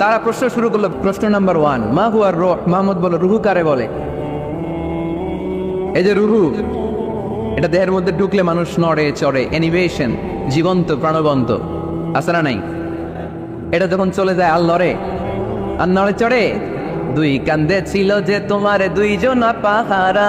তারা প্রশ্ন শুরু করল, প্রশ্ন নাম্বার ওয়ান মা হুয়ার রোহ, মাহমুদ বলো, রুহু কারে বলে? এই যে রুহু, এটা দেহের মধ্যে ঢুকলে মানুষ নড়ে, চড়ে অ্যানিমেশন জীবন্ত, প্রাণবন্ত, আছে না নাই? এটা যখন চলে যায়, আল নড়ে আর নড়ে চড়ে, দুই কান্দে ছিল যে তোমারে দুইজন পাহারা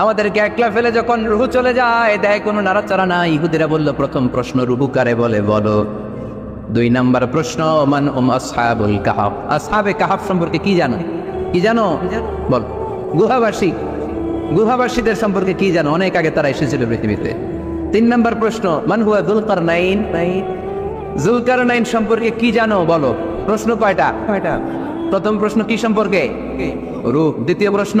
আমাদেরকে একলা ফেলে যখন রুহু চলে যায় দেয় কোনো নাড়াচাড়া নাই। ইহুদিরা বলল প্রথম প্রশ্ন রুহু কারে বলে বলো। দুই নাম্বার প্রশ্ন মান উম আসহাবুল কাহাব? আসহাবে কাহাব সম্পর্কে কি জানো? কি জানো? বল। গুহাবাসী। গুহাবাসীদের সম্পর্কে কি জানো? অনেক আগে তারা এসেছিল পৃথিবীতে। তিন নাম্বার প্রশ্ন মান হুয়া জুলকার নাইন জুলকার নাইন সম্পর্কে কি জানো? বলো। প্রশ্ন কয়টা? কয়টা? প্রথম প্রশ্ন কি সম্পর্কে? রূপ দ্বিতীয় প্রশ্ন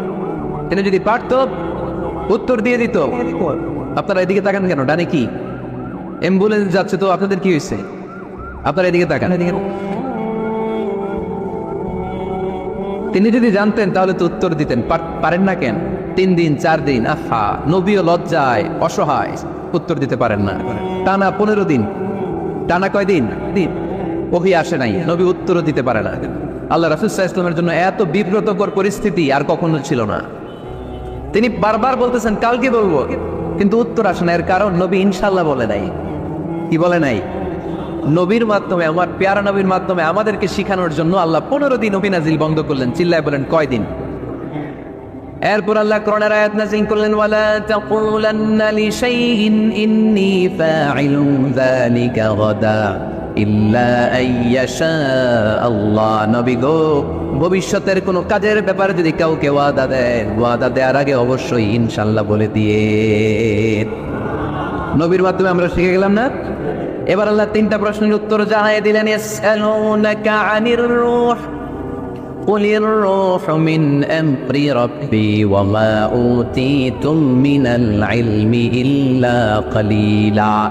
তিনি যদি পারতো, উত্তর দিয়ে দিত। আপনারা এদিকে তাকান কেন? ডানে কি? অ্যাম্বুলেন্স যাচ্ছে তো, আপনাদের কি হয়েছে? আপনারা এদিকে তাকান। এদিকে তিনি যদি জানতেন, তাহলে তো উত্তর দিতেন। পারেন না কেন? তিন দিন, চার দিন, আহা! নবীও লজ্জায়, অসহায়। উত্তর দিতে পারেন না। টানা পনেরো দিন। টানা কয় দিন? দিন। ওহি আসে নাই। নবী উত্তরও দিতে পারে না। আল্লাহ রাসুল্লাহ ইসলামের জন্য এত বিব্রতকর পরিস্থিতি আর কখনো ছিল না। তিনি বারবার বলতেছেন, কালকে বলব। কিন্তু উত্তর আসে না। এর কারণ নবী ইনশাল্লাহ বলে নাই। কি বলে নাই? নবীর মাধ্যমে, আমার পেয়ারা নবীর মাধ্যমে আমাদেরকে শিখানোর জন্য আল্লাহ পনেরো দিন নবী নাজিল বন্ধ করলেন। চিল্লায় বলেন কয়দিন এরপর আল্লাহ করোনার আয়াত নাজিল করলেন, ওয়ালা তাকুলান্না লিশাইইন ইন্নী ফাইলুন যালিকা গাদা। আল্লাহ নবী গো ভবিষ্যতের কোনো কাজের ব্যাপারে যদি কাউকে ওয়াদা দেন ওয়াদা দেওয়ার আগে অবশ্যই ইনশাল্লাহ বলে দিয়ে নবীর মাধ্যমে আমরা শিখে গেলাম না এবার আল্লাহ তিনটা প্রশ্নের উত্তর জানাই দিলেন ইয়াসআলুনাকা আনির রূহ قل الروح من أمر ربي وما أوتيتم من العلم إلا قليلا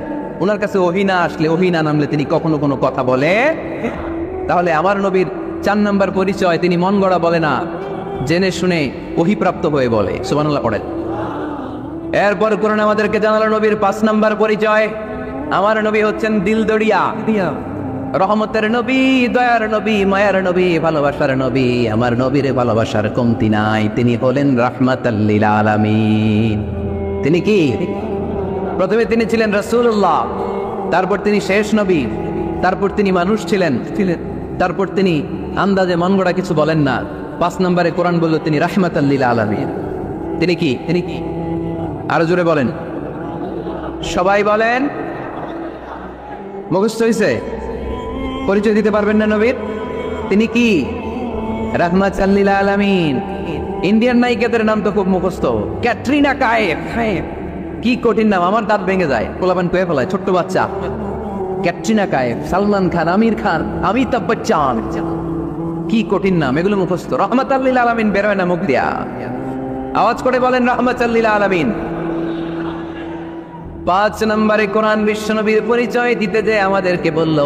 ওনার কাছে ওহিনা আসলে ওহিনা নামলে তিনি কখনো কোনো কথা বলে? তাহলে আমার নবীর চার নাম্বার পরিচয় তিনি মন গড়া বলে না জেনে শুনে ওহিপ্রাপ্ত হয়ে বলে। সুবহানাল্লাহ পড়েন। এরপর কোরআন আমাদেরকে জানালো নবীর পাঁচ নম্বর পরিচয়। আমার নবী হচ্ছেন দিল দড়িয়া রহমতের নবী দয়ার নবী মায়ার নবী ভালোবাসার নবী। আমার নবীর ভালোবাসার কমতি নাই। তিনি হলেন রাহমাতাল্লিল আলামিন। তিনি কি? প্রথমে তিনি ছিলেন রাসূলুল্লাহ তারপর তিনি শেষ নবী তারপর তিনি মানুষ ছিলেন। তারপর তিনি আন্দাজে মন গড়া কিছু বলেন না। পাঁচ নম্বরে কোরআন বলল তিনি রাহমাতাল্লিল আলামিন। তিনি কি? তিনি কি? আরও জোরে বলেন। সবাই বলেন মুখস্থ হয়েছে পরিচয় দিতে পারবেন না নবীর? তিনি কি? রাহমাত চাল্লিল আলামিন। ইন্ডিয়ান নায়িকাদের নাম তো খুব মুখস্থ। ক্যাটরিনা কায়েফ। কি কঠিন নাম? আমার দাঁত ভেঙে যায়। কোলাবান কয়ে ফেলায়, ছোট্ট বাচ্চা। ক্যাটরিনা কায়েফ, সালমান খান, আমির খান, অমিতাভ বচ্চন। কি কঠিন নাম? এগুলো মুখস্থ। রহমত আল্লিল আলমিন বেরোয় না মুখ দিয়া। আওয়াজ করে বলেন রহমত আল্লিল আলামিন। পাঁচ নম্বরে কোরআন বিশ্বনবীর পরিচয় দিতে যে আমাদেরকে বলল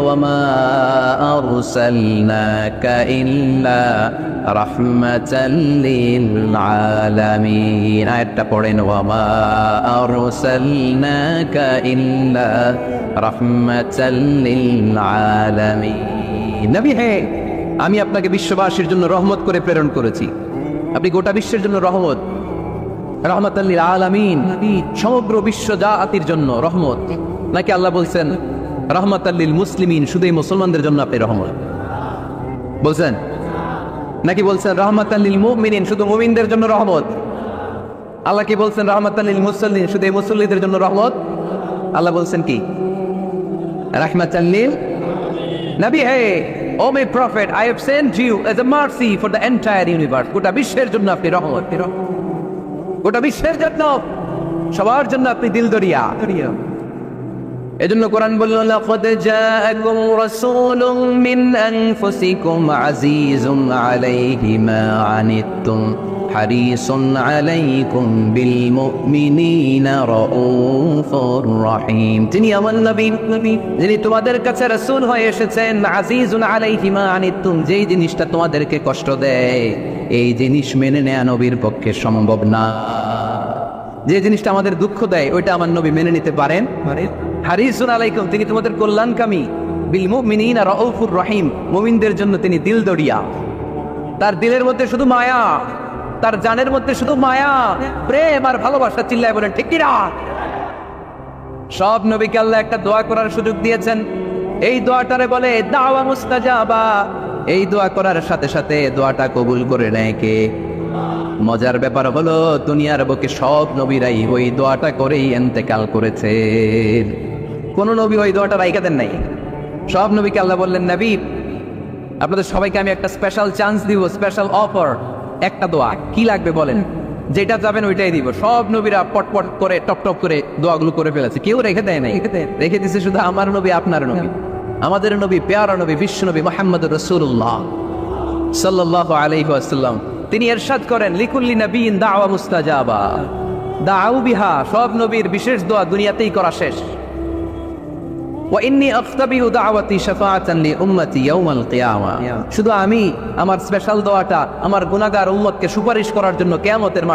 পড়েন, ওয়ামা ইল্লা হে, আমি আপনাকে বিশ্ববাসীর জন্য রহমত করে প্রেরণ করেছি। আপনি গোটা বিশ্বের জন্য রহমত। রহমতাল্লিল আলামিন সমগ্র বিশ্ব জাতির জন্য রহমত। নাকি আল্লাহ বলছেন রহমতাল্লিল মুসলিমিন শুধুই মুসলমানদের জন্য আপনি রহমত? বলছেন? নাকি বলছেন রহমতাল্লিল মুমিনিন শুধু মুমিনদের জন্য রহমত? আল্লাহ কি বলছেন রহমতাল্লিল মুসল্লিন শুধু মুসল্লিদের জন্য রহমত? আল্লাহ বলছেন কি? রহমতাল্লিল নবী, হে, O my prophet, I have sent you as a mercy for the entire universe. গোটা বিশ্বের জন্য রহমত আপনি রহমত। গোটা বিশ্বের জন্য সবার জন্য আপনি দিল দরিয়া। এজন্য কোরআন বলল মিন আনিতুম আলাইকুম রহিম। তিনি তোমাদের কাছে রাসূল হয়ে এসেছেন আজিজুন আলাইহি আনিতুম যেই জিনিসটা তোমাদেরকে কষ্ট দেয়। এই জিনিস মেনে নেয়া নবীর পক্ষে সম্ভব না। যে জিনিসটা আমাদের দুঃখ দেয় ওইটা আমার নবী মেনে নিতে পারেন। হারিসুন আলাইকুম তিনি তোমাদের কল্যাণকামী। বিল মুমিনিনা রাউফুর রহিম মুমিনদের জন্য তিনি দিল দড়িয়া তার দিলের মধ্যে শুধু মায়া তার জানের মধ্যে শুধু মায়া প্রেম আর ভালোবাসা চিল্লায় বলেন ঠিক কিনা? সব নবীকে আল্লাহ একটা দোয়া করার সুযোগ দিয়েছেন। এই দোয়াটারে বলে দাওয়া মুস্তাজাবা। এই দোয়া করার সাথে সাথে দোয়াটা কবুল করে নেয় কে? মজার ব্যাপার হলো, দুনিয়ার বুকে সব নবীরাই ওই দোয়াটা করেই এন্তেকাল করেছে। কোন নবী ওই দোয়াটা রাইখা দেন নাই। সব নবীকে আল্লাহ বললেন, নবী, আপনাদের সবাইকে আমি একটা স্পেশাল চান্স দিব স্পেশাল অফার একটা দোয়া। কি লাগবে বলেন? যেটা যাবেন ওইটাই দিব। সব নবীরা পটপট করে, টপ টপ করে দোয়াগুলো করে ফেলেছে। কেউ রেখে দেয় নাই। রেখে দিছে শুধু আমার নবী, আপনার নবী। আমাদের নবী পেয়ারা নবী বিশ্বনবী মোহাম্মদ রসুল্লাহ সাল্লাহ আলহিহাসাল্লাম তিনি এরশাদ করেন লিকুল্লি নবীন দাওয়া মুস্তাজাবা। বিহা সব নবীর বিশেষ দোয়া দুনিয়াতেই করা শেষ। শুধু আমি আমার স্পেশাল দোয়াটা আমার গুনাগার উম্মতকে সুপারিশ করার জন্য কেমতের মাঠে